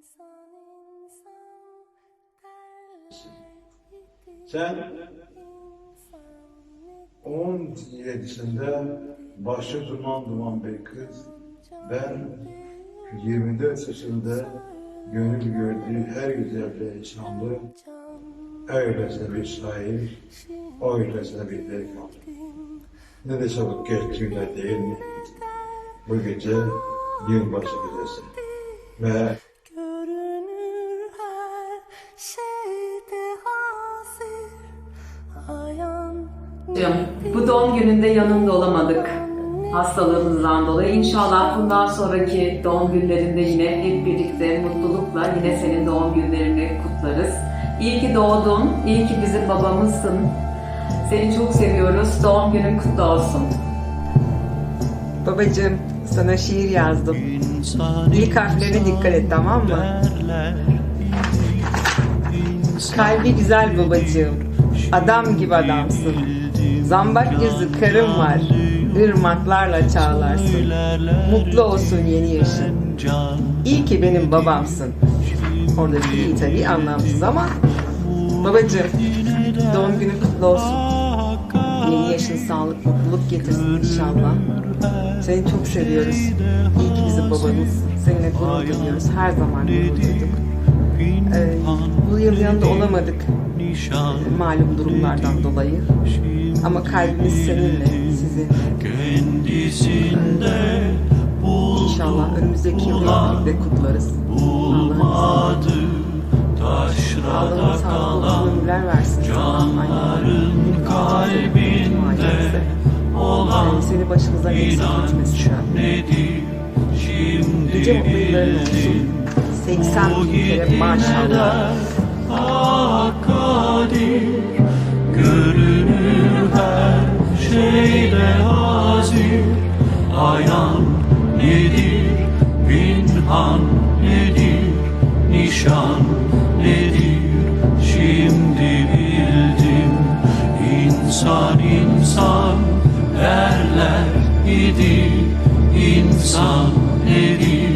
Sen insan 17'sinde başı duman duman bir kız. Ben 24 yaşında gönül gördüğü her güzelliğe insanlı, öylesine bir şair, öylesine bir delikanlı. Ne de çabuk geçtiğinde değil mi? Bu gece yılbaşı gecesi. Ve Canım, Bu doğum gününde yanında olamadık. Hastalığımızdan dolayı. İnşallah bundan sonraki doğum günlerinde yine hep birlikte mutlulukla yine senin doğum günlerini kutlarız. İyi ki doğdun, iyi ki bizim babamızsın. Seni çok seviyoruz. Doğum günün kutlu olsun. Babacığım sana şiir yazdım. İlk harflerine dikkat et tamam mı? Kalbi güzel babacığım. Adam gibi adamsın. Zambak yüzü karın var. Irmaklarla çağlarsın. Mutlu olsun yeni yaşın. İyi ki benim babamsın. Oradaki iyi tabii anlamsız ama babacığım doğum günün kutlu olsun. Yeni yaşın sağlık, mutluluk getirsin inşallah. Seni çok seviyoruz. İyi ki bizim babanız. Seninle gurur duyuyoruz. Her zaman gurur duyduk. Ee, bu yıl yanında olamadık. Malum durumlardan dolayı. Ama kalbimiz seninle, sizin. İnşallah önümüzdeki yıl birlikte kutlarız. Uzun ömürler versin. Canların kalbinde olan seni başımızdan eksik etmesin. Mutlu yılların olsun. 80 bin kere maşallah. kadir Görünür her şeyde hazır Ayan nedir, binhan nedir Nişan nedir, şimdi bildim İnsan insan derler idi. İnsan nedir